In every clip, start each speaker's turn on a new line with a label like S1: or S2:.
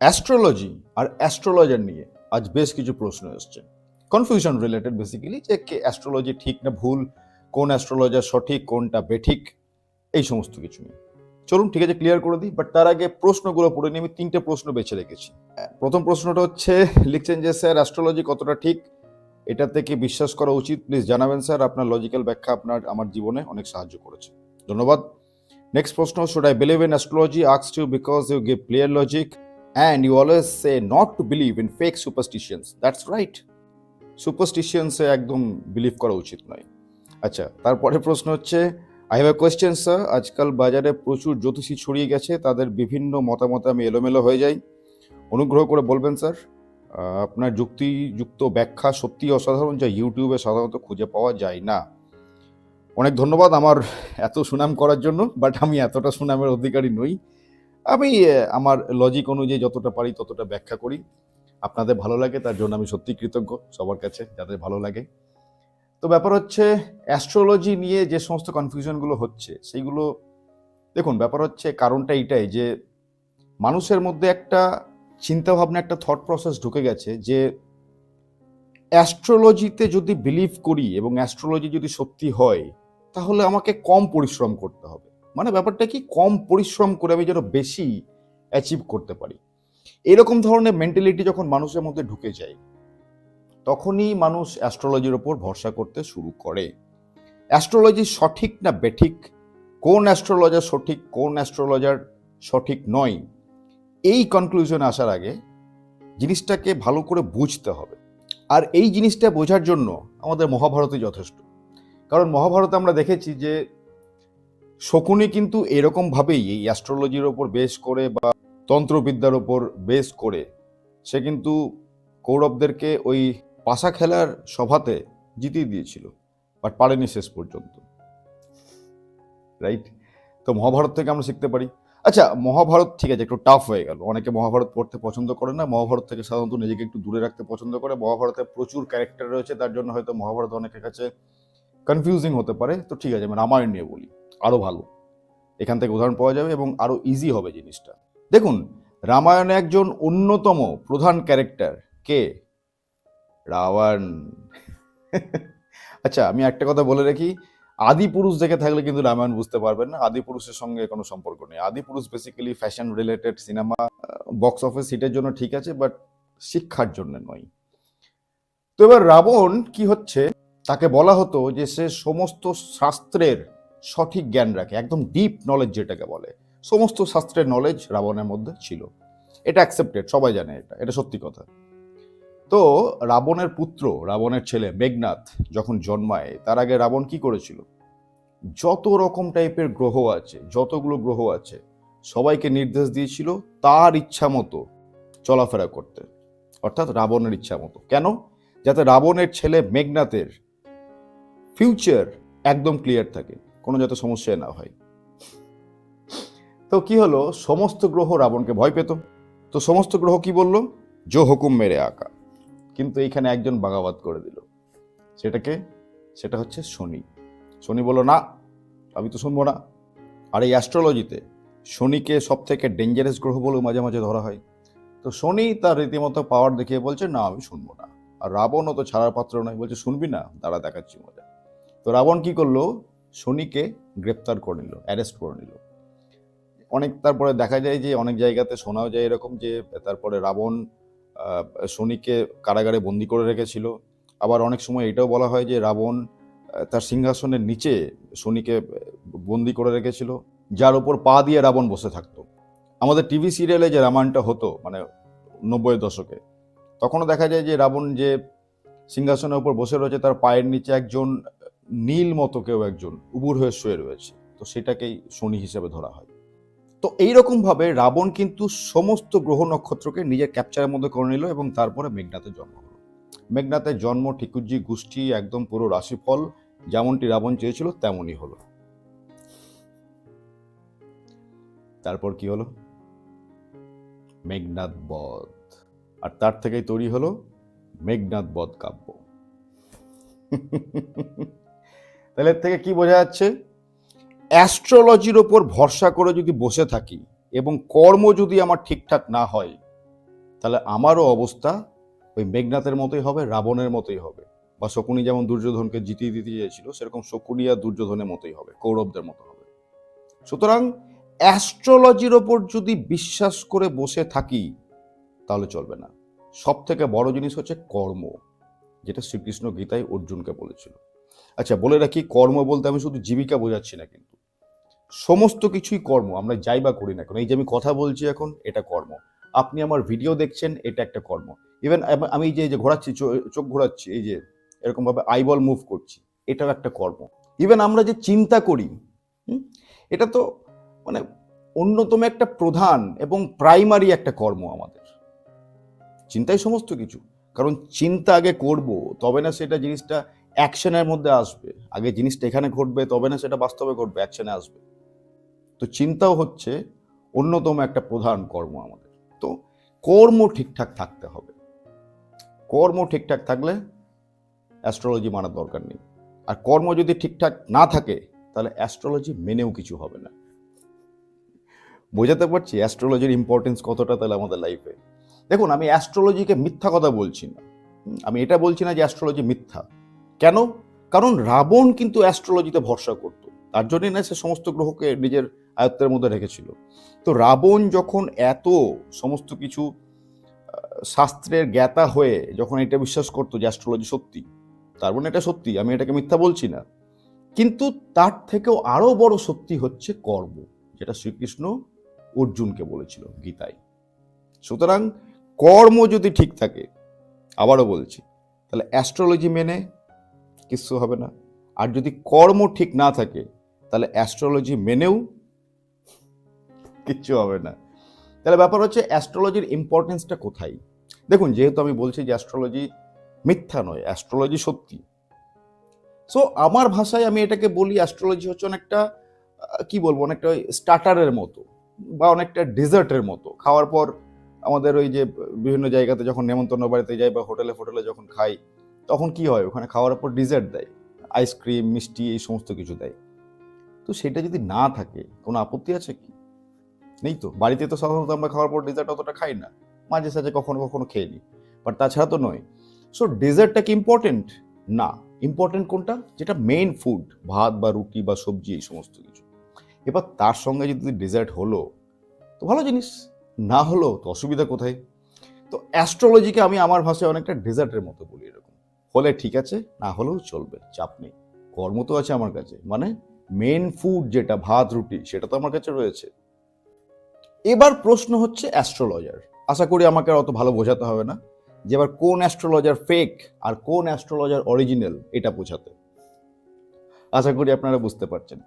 S1: Astrology আর astrologer নিয়ে আজ বেশ কিছু প্রশ্ন এসছে। কনফিউশন রিলেটেড বেসিক্যালি যে কে অ্যাস্ট্রোলজি ঠিক না ভুল, কোন অ্যাস্ট্রোলজার সঠিক, কোনটা বেঠিক, এই সমস্ত কিছু নিয়ে। চলুন ঠিক আছে ক্লিয়ার করে দিই বাট তার আগে প্রশ্নগুলো পড়ে নিয়ে আমি তিনটে প্রশ্ন বেছে রেখেছি। প্রথম প্রশ্নটা হচ্ছে, লিখছেন যে, স্যার, অ্যাস্ট্রোলজি কতটা ঠিক? এটা থেকে বিশ্বাস করা উচিত। প্লিজ জানাবেন, স্যার, আপনার লজিক্যাল ব্যাখ্যা আপনার, আমার জীবনে অনেক সাহায্য করেছে। ধন্যবাদ। নেক্সট প্রশ্ন should I believe in astrology asks you because you give clear logic and you always say not to believe in fake superstitions that's right সুপারস্টিশিয়ানসে একদম বিলিভ করা উচিত নয়। আচ্ছা তারপরে প্রশ্ন হচ্ছে I have a question sir আজকাল বাজারে প্রচুর জ্যোতিষী ছড়িয়ে গেছে, তাদের বিভিন্ন মতামতে আমি এলোমেলো হয়ে যাই। অনুগ্রহ করে বলবেন স্যার আপনার যুক্তিযুক্ত ব্যাখ্যা সত্যি অসাধারণ, যা ইউটিউবে সাধারণত খুঁজে পাওয়া যায় না। অনেক ধন্যবাদ আমার এত সুনাম করার জন্য বাট আমি এতটা সুনামের অধিকারী নই। আমি আমার লজিক অনুযায়ী যতটা পারি ততটা ব্যাখ্যা করি। আপনাদের ভালো লাগে, তার জন্য আমি সত্যি কৃতজ্ঞ সবার কাছে, যাদের ভালো লাগে। তো ব্যাপার হচ্ছে অ্যাস্ট্রোলজি নিয়ে যে সমস্ত কনফিউশনগুলো হচ্ছে সেইগুলো দেখুন, ব্যাপার হচ্ছে কারণটা এটাই যে, মানুষের মধ্যে একটা চিন্তাভাবনা, একটা থট প্রসেস ঢুকে গেছে যে অ্যাস্ট্রোলজিতে যদি বিলিভ করি এবং অ্যাস্ট্রোলজি যদি সত্যি হয়, তাহলে আমাকে কম পরিশ্রম করতে হবে। মানে ব্যাপারটা কি? কম পরিশ্রম করে আমি যেন বেশি অ্যাচিভ করতে পারি। এরকম ধরনের মেন্টালিটি যখন মানুষের মধ্যে ঢুকে যায়, তখনই মানুষ অ্যাস্ট্রোলজির ওপর ভরসা করতে শুরু করে। অ্যাস্ট্রোলজি সঠিক না বেঠিক? কোন অ্যাস্ট্রোলজার সঠিক, কোন অ্যাস্ট্রোলজার সঠিক নয়? এই কনক্লুশনে আসার আগে জিনিসটাকে ভালো করে বুঝতে হবে। আর এই জিনিসটা বোঝার জন্য আমাদের মহাভারতই যথেষ্ট। কারণ মহাভারতে আমরা দেখেছি যে শকুনি কিন্তু এরকমভাবেই এই অ্যাস্ট্রোলজির ওপর বেস করে বা তন্ত্রবিদ্যার ওপর বেস করে, সে কিন্তু কৌরবদেরকে ওই পাশা খেলার সভাতে জিতিয়ে দিয়েছিল বাট পারেনি শেষ পর্যন্ত। রাইট তো মহাভারত থেকে আমরা শিখতে পারি। আচ্ছা মহাভারত ঠিক আছে, একটু টাফ হয়ে গেল। অনেকে মহাভারত পড়তে পছন্দ করে না, মহাভারত থেকে সাধারণত নিজেকে একটু দূরে রাখতে পছন্দ করে। মহাভারতে প্রচুর ক্যারেক্টার রয়েছে, তার জন্য হয়তো মহাভারত অনেকের কাছে কনফিউজিং হতে পারে। তো ঠিক আছে, আমি রামায়ণ নিয়ে বলি। আরও ভালো। এখান থেকে উদাহরণ পাওয়া যাবে এবং আরও ইজি হবে জিনিসটা। দেখুন, রামায়ণে একজন অন্যতম প্রধান ক্যারেক্টার কে? রাবণ। আচ্ছা আমি একটা কথা বলে রাখি, আদি পুরুষ দেখে থাকলে কিন্তু রামায়ণ বুঝতে পারবেন না। আদি পুরুষের সঙ্গে কোনো সম্পর্ক নেই। Adipurush basically fashion related cinema box office হিটের জন্য ঠিক আছে বাট শিক্ষার জন্য নয়। তো এবার রাবণ কি হচ্ছে? তাকে বলা হতো যে সে সমস্ত শাস্ত্রের সঠিক জ্ঞান রাখে, একদম ডিপ নলেজ যেটাকে বলে। সমস্ত শাস্ত্রের নলেজ রাবণের মধ্যে ছিল। এটা অ্যাকসেপ্টেড সবাই জানে এটা এটা সত্যি কথা। তো রাবণের পুত্র, রাবণের ছেলে মেঘনাথ যখন জন্মায়, তার আগে রাবণ কি করেছিল? যত রকম টাইপের গ্রহ আছে, যতগুলো গ্রহ আছে, সবাইকে নির্দেশ দিয়েছিল তার ইচ্ছা মতো চলাফেরা করতে। অর্থাৎ রাবণের ইচ্ছা মতো। কেন? যাতে রাবণের ছেলে মেঘনাথের ফিউচার একদম ক্লিয়ার থাকে। কোনো যাতে সমস্যায় না হয়। তো কি হলো? সমস্ত গ্রহ রাবণকে ভয় পেত। তো সমস্ত গ্রহ কি বলল? জো হুকুম মেরে আঁকা। কিন্তু এইখানে একজন বাগাবাদ করে দিল। সেটাকে, সেটা হচ্ছে শনি। শনি বলল, না, আমি তো শুনব না। আর এই অ্যাস্ট্রোলজিতে শনিকে সব থেকে ডেঞ্জারাস গ্রহ বলেও মাঝে মাঝে ধরা হয়। তো শনি তার রীতিমতো পাওয়ার দেখিয়ে বলছে, না, আমি শুনব না। আর রাবণও তো ছাড়ার পাত্র নয়। বলছে, শুনবি না? দাঁড়া, দেখাচ্ছি মজা। তো রাবণ কি করল? শনিকে গ্রেপ্তার করে নিল, অ্যারেস্ট করে নিল। অনেক তারপরে দেখা যায় যে অনেক জায়গাতে শোনাও যায় এরকম যে তারপরে রাবণ শনিকে কারাগারে বন্দি করে রেখেছিল। আবার অনেক সময় এটাও বলা হয় যে রাবণ তার সিংহাসনের নিচে শনিকে বন্দি করে রেখেছিল, যার উপর পা দিয়ে রাবণ বসে থাকতো। আমাদের টিভি সিরিয়ালে যে রামায়ণটা হতো মানে নব্বই দশকে, তখনও দেখা যায় যে রাবণ যে সিংহাসনের উপর বসে রয়েছে, তার পায়ের নিচে একজন নীল মতো কেউ একজন উবুর হয়ে শুয়ে রয়েছে। তো সেটাকেই শনি হিসেবে ধরা হয়। তো এইরকম ভাবে রাবণ কিন্তু সমস্ত গ্রহ নক্ষত্রকে নিজের ক্যাপচারের মধ্যে করে নিল এবং তারপরে মেঘনাথের জন্ম হলো। মেঘনাথের জন্ম ঠিকুজি গোষ্ঠী একদম পুরো রাশিফল, যেমনটি রাবণ চেয়েছিল তেমনই হলো। তারপর কি হলো? মেঘনাথ বধ। আর তার থেকেই তৈরি হলো মেঘনাথ বধ কাব্য। তাহলে এর থেকে কি বোঝা যাচ্ছে? অ্যাস্ট্রোলজির ওপর ভরসা করে যদি বসে থাকি এবং কর্ম যদি আমার ঠিকঠাক না হয়, তাহলে আমারও অবস্থা ওই মেঘনাথের মতোই হবে, রাবণের মতোই হবে বা শকুনি যেমন দুর্যোধনকে জিতিয়ে দিতে চেয়েছিল, সেরকম শকুনি আর দুর্যোধনের মতোই হবে, কৌরবদের মতো হবে। সুতরাং অ্যাস্ট্রোলজির ওপর যদি বিশ্বাস করে বসে থাকি, তাহলে চলবে না। সব থেকে বড় জিনিস হচ্ছে কর্ম, যেটা শ্রীকৃষ্ণ গীতায় অর্জুনকে বলেছিল। আচ্ছা বলে রাখি, কর্ম বলতে আমি শুধু জীবিকা বোঝাচ্ছি না কিন্তু। সমস্ত কিছুই কর্ম, আমরা যাই বা করি না কেন। এই যে আমি কথা বলছি এখন, এটা কর্ম। আপনি আমার ভিডিও দেখছেন, এটা একটা কর্ম। ইভেন আমি যে যে ঘোরাচ্ছি চোখ ঘোরাচ্ছি, এই যে এরকমভাবে আইবল মুভ করছি, এটাও একটা কর্ম। ইভেন আমরা যে চিন্তা করি এটা তো মানে অন্যতম একটা প্রধান এবং প্রাইমারি একটা কর্ম আমাদের। চিন্তাই সমস্ত কিছু। কারণ চিন্তা আগে করব, তবে না সেটা জিনিসটা অ্যাকশনের মধ্যে আসবে। আগে জিনিসটা এখানে ঘটবে, তবে না সেটা বাস্তবে ঘটবে, অ্যাকশনে আসবে। তো চিন্তাও হচ্ছে অন্যতম একটা প্রধান কর্ম আমাদের। তো কর্ম ঠিকঠাক থাকতে হবে। কর্ম ঠিকঠাক থাকলে অ্যাস্ট্রোলজি মানার দরকার নেই। আর কর্ম যদি ঠিকঠাক না থাকে, তাহলে অ্যাস্ট্রোলজি মেনেও কিছু হবে না। বোঝাতে পারছি অ্যাস্ট্রোলজির ইম্পর্টেন্স কতটা তাহলে আমাদের লাইফে দেখুন, আমি অ্যাস্ট্রোলজিকে মিথ্যা কথা বলছি না। আমি এটা বলছি না যে অ্যাস্ট্রোলজি মিথ্যা। কেন? কারণ রাবণ কিন্তু অ্যাস্ট্রোলজিতে ভরসা করত। তার জন্যই না সে সমস্ত গ্রহকে নিজের আয়ত্তের মধ্যে রেখেছিল। তো রাবণ যখন এত সমস্ত কিছু শাস্ত্রের জ্ঞাতা হয়ে যখন এটা বিশ্বাস করতো যে অ্যাস্ট্রোলজি সত্যি, তার মানে এটা সত্যি, আমি এটাকে মিথ্যা বলছি না। কিন্তু তার থেকেও আরও বড় সত্যি হচ্ছে কর্ম, যেটা শ্রীকৃষ্ণ অর্জুনকে বলেছিল গীতায়। সুতরাং কর্ম যদি ঠিক থাকে, আবারও বলছি, তাহলে অ্যাস্ট্রোলজি মেনে কিছু হবে না। আর যদি কর্ম ঠিক না থাকে, তাহলে অ্যাস্ট্রোলজি মেনেও কিচ্ছু হবে না। তাহলে ব্যাপার হচ্ছে অ্যাস্ট্রোলজির ইম্পর্টেন্সটা কোথায়? দেখুন, যেহেতু আমি বলছি যে অ্যাস্ট্রোলজি মিথ্যা নয় অ্যাস্ট্রোলজি সত্যি। সো আমার ভাষায় আমি এটাকে বলি অ্যাস্ট্রোলজি হচ্ছে অনেকটা কি বলব, অনেকটা ওই স্টার্টারের মতো বা অনেকটা ডেজার্টের মতো। খাওয়ার পর আমাদের ওই যে বিভিন্ন জায়গাতে যখন নেমন্তন্ন বাড়িতে যাই বা হোটেলে ফোটেলে যখন খাই তখন কি হয়? ওখানে খাওয়ার পর ডিজার্ট দেয়। আইসক্রিম মিষ্টি, এই সমস্ত কিছু দেয়। তো সেটা যদি না থাকে, কোনো আপত্তি আছে কি? নেই তো। বাড়িতে তো সাধারণত আমরা খাওয়ার পর ডেজার্ট অতটা খাই না। মাঝে সাঝে কখনো কখনো খেয়ে নিই বাট তাছাড়া তো নয়। সো ডেজার্টটা কি ইম্পর্টেন্ট না। ইম্পর্টেন্ট কোনটা? যেটা মেইন ফুড ভাত বা রুটি বা সবজি, এই সমস্ত কিছু। এবার তার সঙ্গে যদি ডেজার্ট হলো, তো ভালো জিনিস। না হলো, তো অসুবিধা কোথায়? তো অ্যাস্ট্রোলজিকে আমি আমার ভাষায় অনেকটা ডেজার্টের মতো বলি। হলে ঠিক আছে, না হলেও চলবে, চাপ নেই। কর্ম তো আছে আমার কাছে মানে মেন ফুড যেটা, ভাত, রুটি, সেটা তো আমার কাছে রয়েছে। এবার প্রশ্ন হচ্ছে অ্যাস্ট্রোলজার আশা করি আমাকে অত ভালো বোঝাতে হবে না যে এবার কোন অ্যাস্ট্রোলজার ফেক আর কোন অ্যাস্ট্রোলজার অরিজিনাল এটা বোঝাতে। আশা করি আপনারা বুঝতে পারছেন।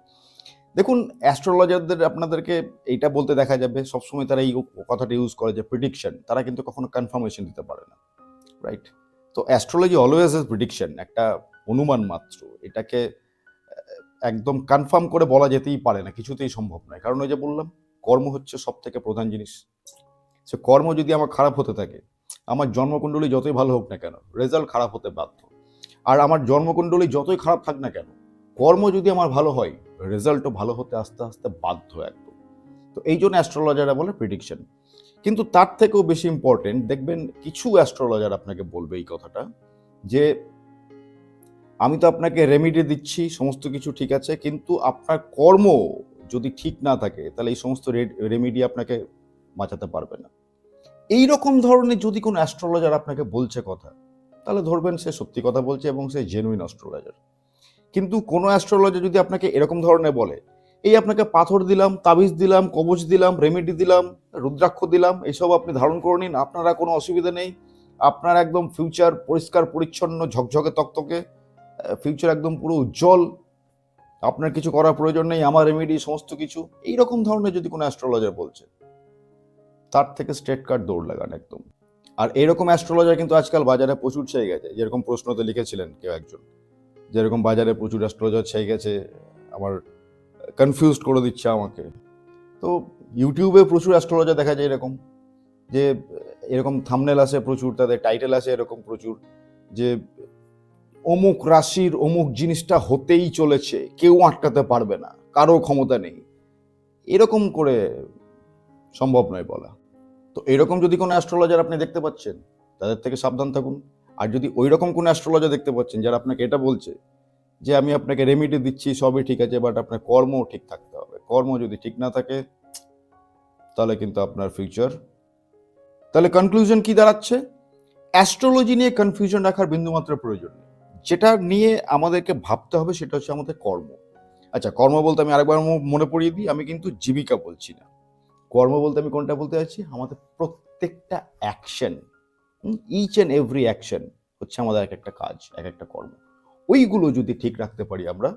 S1: দেখুন অ্যাস্ট্রোলজারদের আপনাদেরকে এইটা বলতে দেখা যাবে, সবসময় তারা এই কথাটা ইউজ করে যে প্রিডিকশন তারা কিন্তু কখনো কনফার্মেশন দিতে পারে না। রাইট তো অ্যাস্ট্রোলজি অলওয়েজ এজ প্রিডিকশন একটা অনুমান মাত্র। এটাকে একদম কনফার্ম করে বলা যেতেই পারে না, কিছুতেই সম্ভব নয়। কারণ ওই যে বললাম, কর্ম হচ্ছে সব থেকে প্রধান জিনিস। সে কর্ম যদি আমার খারাপ হতে থাকে, আমার জন্মকুণ্ডলী যতই ভালো হোক না কেন রেজাল্ট খারাপ হতে বাধ্য। আর আমার জন্মকুণ্ডলী যতই খারাপ থাক না কেন, কর্ম যদি আমার ভালো হয় রেজাল্টও ভালো হতে আস্তে আস্তে বাধ্য একদম। তো এই জন্য অ্যাস্ট্রোলজাররা বলে প্রিডিকশন কিন্তু তার থেকেও বেশি ইম্পর্টেন্ট দেখবেন কিছু অ্যাস্ট্রোলজার আপনাকে বলবে এই কথাটা, যে আমি তো আপনাকে রেমিডি দিচ্ছি, সমস্ত কিছু ঠিক আছে, কিন্তু আপনার কর্ম যদি ঠিক না থাকে, তাহলে এই সমস্ত রেমিডি আপনাকে বাঁচাতে পারবে না। এই রকম ধরনের যদি কোনো অ্যাস্ট্রোলজার আপনাকে বলছে কথা, তাহলে ধরবেন সে সত্যি কথা বলছে এবং সে জেনুইন অ্যাস্ট্রোলজার কিন্তু কোনো অ্যাস্ট্রোলজার যদি আপনাকে এরকম ধরনের বলে, এই আপনাকে পাথর দিলাম, তাবিজ দিলাম, কবচ দিলাম রেমেডি দিলাম রুদ্রাক্ষ দিলাম, এসব আপনি ধারণ করে নিন, আপনারা কোনো অসুবিধা নেই। আপনার একদম ফিউচার পরিষ্কার, পরিচ্ছন্ন, ঝকঝকে, তকতকে ফিউচার একদম পুরো উজ্জ্বল। আপনার কিছু করার প্রয়োজন নেই, আমার রেমেডি সমস্ত কিছু। এই রকম ধরনের যদি কোনো অ্যাস্ট্রোলজার বলছে, তার থেকে স্ট্রেট কার্ড দৌড় লাগান একদম। আর এরকম অ্যাস্ট্রোলজার কিন্তু আজকাল বাজারে প্রচুর ছেয়ে গেছে। যেরকম প্রশ্নতে লিখেছিলেন কেউ একজন, যেরকম বাজারে প্রচুর অ্যাস্ট্রোলজার ছেয়ে গেছে, আমার কনফিউজড করে দিচ্ছে আমাকে। তো ইউটিউবে প্রচুর অ্যাস্ট্রোলজার দেখা যায় এরকম, যে এরকম থামনেল আসে প্রচুর, তাদের টাইটেল আসে এরকম প্রচুর, যে অমুক রাশির অমুক জিনিসটা হতেই চলেছে, কেউ আটকাতে পারবে না, কারও ক্ষমতা নেই। এরকম করে সম্ভব নয় বলা। তো এরকম যদি কোনো অ্যাস্ট্রোলজার আপনি দেখতে পাচ্ছেন, তাদের থেকে সাবধান থাকুন। আর যদি ওই রকম কোনো অ্যাস্ট্রোলজার দেখতে পাচ্ছেন, যারা আপনাকে এটা বলছে, যে আমি আপনাকে রেমিডি দিচ্ছি, সবই ঠিক আছে বাট আপনার কর্মও ঠিক হবে কর্ম যদি ঠিক না থাকে, তাহলে কিন্তু আপনার ফিউচার তাহলে কনক্লুশন কি দাঁড়াচ্ছে? অ্যাস্ট্রোলজি নিয়ে কনফিউশন রাখার বিন্দুমাত্র প্রয়োজন যেটা নিয়ে আমাদেরকে ভাবতে হবে সেটা হচ্ছে আমাদের কর্ম। আচ্ছা কর্ম বলতে আমি আরেকবার মনে পড়িয়ে দিই, আমি কিন্তু জীবিকা বলছি না। কর্ম বলতে আমি কোনটা বলতে চাইছি আমাদের প্রত্যেকটা action each and every action হচ্ছে আমাদের এক একটা কাজ, এক একটা কর্ম। ওইগুলো যদি ঠিক রাখতে পারি আমরা,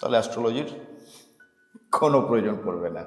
S1: তাহলে অ্যাস্ট্রোলজির কোনো প্রয়োজন পড়বে না